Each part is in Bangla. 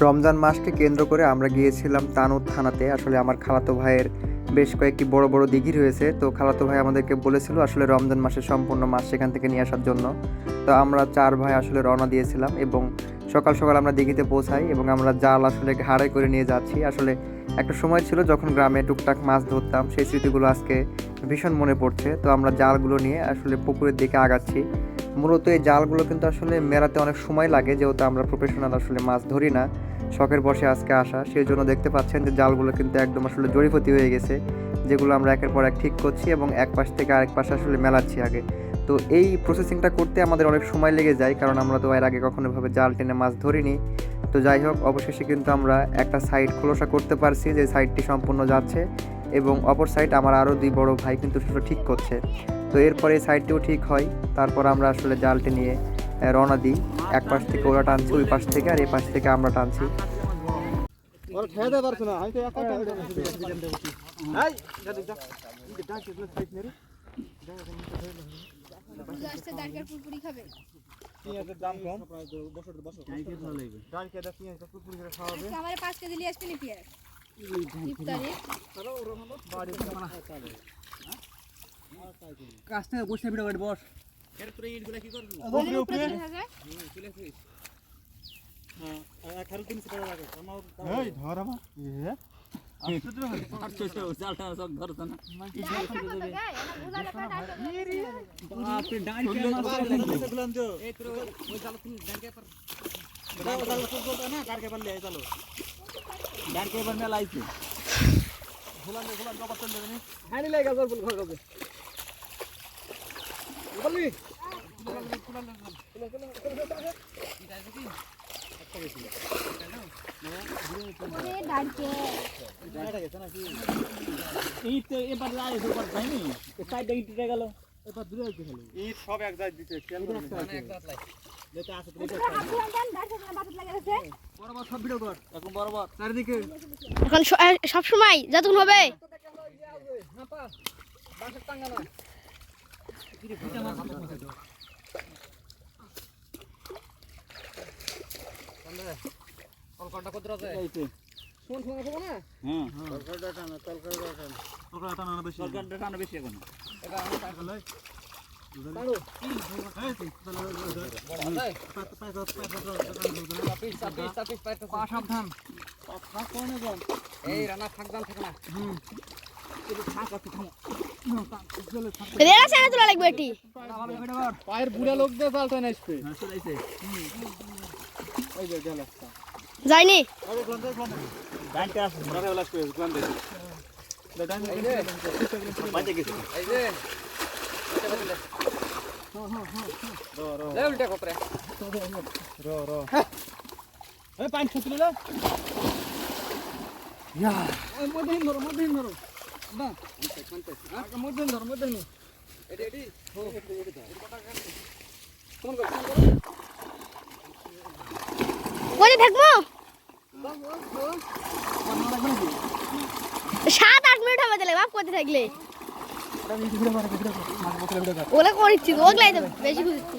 রমজান মাসকে কেন্দ্র করে আমরা গিয়েছিলাম তানুর থানাতে। আসলে আমার খালাতো ভাইয়ের বেশ কয়েকটি বড় বড় দিঘি রয়েছে। তো খালাতো ভাই আমাদেরকে বলেছিল আসলে রমজান মাসের সম্পূর্ণ মাস সেখান থেকে নিয়ে আসার জন্য। তো আমরা চার ভাই আসলে রওনা দিয়েছিলাম এবং সকাল সকাল আমরা দিঘিতে পৌঁছাই এবং আমরা জাল আসলে ঘাড়ে করে নিয়ে যাচ্ছি। আসলে একটা সময় ছিল যখন গ্রামে টুকটাক মাছ ধরতাম, সেই স্মৃতিগুলো আজকে ভীষণ মনে পড়ছে। তো আমরা জালগুলো নিয়ে আসলে পুকুরের দিকে আগাচ্ছি। মূলত এই জালগুলো কিন্তু আসলে মেরাতে অনেক সময় লাগে, যেহেতু আমরা প্রফেশনাল আসলে মাছ ধরি না। শখের বসে আজকে আসা, সেই জন্য দেখতে পাচ্ছেন যে জালগুলো কিন্তু একদম আসলে জড়িপতি হয়ে গেছে, যেগুলো আমরা একের পর এক ঠিক করছি এবং এক পাশ থেকে আরেক পাশে আসলে মেলাচ্ছি আগে। তো এই প্রসেসিংটা করতে আমাদের অনেক সময় লেগে যায়, কারণ আমরা তো এর আগে কখনো এভাবে জাল টেনে মাছ ধরিনি। তো যাই হোক, অবশেষে কিন্তু আমরা একটা সাইড খোলসা করতে পারছি, যে সাইডটি সম্পূর্ণ যাচ্ছে এবং অপর সাইড আমার আরও দুই বড় ভাই কিন্তু সেটা ঠিক করছে। তো এরপরে সাইডটিও ঠিক হয়, তারপর আমরা আসলে জালটি নিয়ে রওনা দিই এক পাশ থেকে ওরা টানছে ওই পাশ থেকে আর এই পাশ থেকে আমরা টানছি ওরা ঠেয়ে দেয় পারছ না আমি তো একা টানতে এই যাদের যা এই যে ডাক এগুলো সাইড মেরে পূজা আসছে দাঁড়কার পুরপুরি খাবে পেঁয়াজের দাম কম বছর বছর ডাল কেটে পেঁয়াজ পুকুরি করে খাওয়াবে আজকে আমার পাঁচ কেজি নিয়ে আসবে নি পেঁয়াজ ইফতারে থেকে বসে ভিডিও বস ওখানে উপরে চলে থাকে এই ধর আমার। এ জালটা সব ধরতো না। দাঁড় থাকো তো গায়ে, আমার বোঝা লেখা দাঁড় থাকো। আপনি ডাইন কে মাছ এই তো ওই জাল তুমি ডাইন কে পার ডাইন কে পার মেলা আইছে। হানি লাগা জল বল ঘর বলবি? এখন সব সময় যতক্ষণ হবে? বাঁশের টাঙ্গা না কলকাতা কত আছে আছে না? হ্যাঁ টানা টানা। টানা বেশি। টানা বেশি এখন। এই। রানা ফাঁক জাল থাকে না। রেলা চানা তোলা লাগবে এটি। পায়ের বুড়া লোক দিয়ে চালতে না চলাইছে ওই যে গেল যায়নি আরে গ্লান দে গ্লান ডাইনটা আছে দে গেল আসবে গ্লান দে ডান এই যে বাইতে গেছে এই যে রো রো লে উল্টা কোপরে রো রো এই পানি ছুটলি ইয়া এই মধ্যে ধরো মধ্যে ধরো না আগে মধ্যে ধরো মধ্যে নি এডি এডি থাকব? সাত আট মিনিট হবে তাহলে বাপ কোথায় থাকলে। ওগুলো করিচ্ছি, ওগুলাই তো বেশি খুঁজছি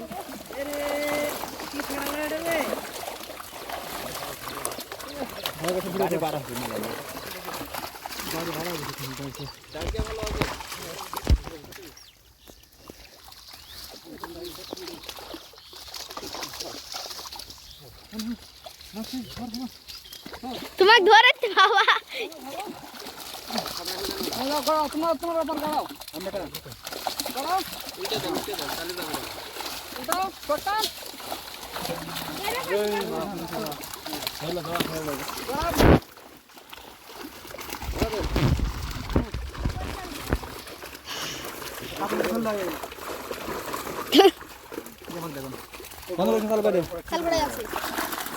তোমার ধরেছে বাবা। তোমার তোমার ব্যাপার উঠাও ছোটা খাল পড়ে খেলা মন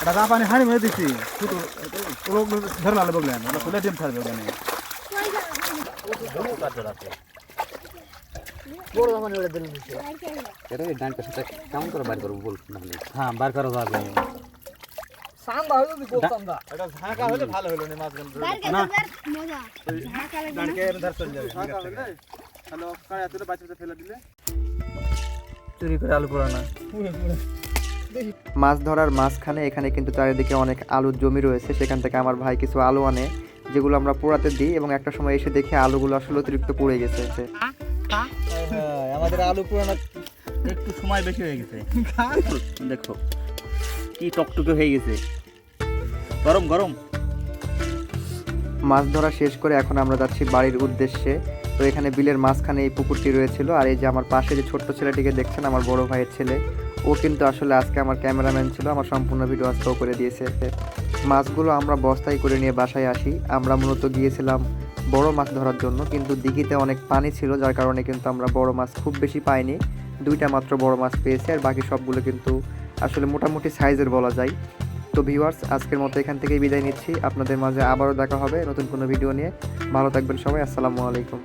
এটা গা পানি হানি মেরে দিছি। ফুটো ওগুলো ধরে লালে বললেন ওগুলো খুলে ডিম ছাড়বে ওখানে হ্যাঁ বার করা যাবে না না। চুরি করে আলু পোড়ানা মাছ ধরার মাঝখানে এখানে কিন্তু চারিদিকে অনেক আলুর জমি রয়েছে। সেখান থেকে আমার ভাই কিছু আলু আনে যেগুলো আমরা পোড়াতে দিই এবং একটা সময় এসে দেখি আলুগুলো আসলে অতিরিক্ত পুড়ে গেছে। আমাদের আলু পুরানো একটু সময় বেশি হয়ে গেছে। দেখো কি টকটকে হয়ে গেছে। গরম গরম। মাছ ধরা শেষ করে এখন আমরা যাচ্ছি বাড়ির উদ্দেশ্যে। তো এখানে বিলের মাঝখানে এই পুকুরটি রয়েছিল। আর এই যে আমার পাশে যে ছোট্ট ছেলেটিকে দেখছেন আমার বড় ভাইয়ের ছেলে ও কিন্তু আসলে আজকে আমার ক্যামেরাম্যান ছিল, আমার সম্পূর্ণ ভিডিও আজকে করে দিয়েছে। মাছগুলো আমরা বস্তায় করে নিয়ে বাসায় আসি। আমরা মূলত গিয়েছিলাম বড় মাছ ধরার জন্য, কিন্তু দিঘিতে অনেক পানি ছিল, যার কারণে কিন্তু আমরা বড় মাছ খুব বেশি পাইনি। দুইটা মাত্র বড় মাছ পেয়েছি, আর বাকি সবগুলো কিন্তু আসলে মোটামুটি সাইজের বলা যায়। তো ভিউয়ার্স আজকের মতো এখান থেকেই বিদায় নিচ্ছি। আপনাদের মাঝে আবারও দেখা হবে নতুন কোনো ভিডিও নিয়ে। ভালো থাকবেন সবাই, আসসালামু আলাইকুম।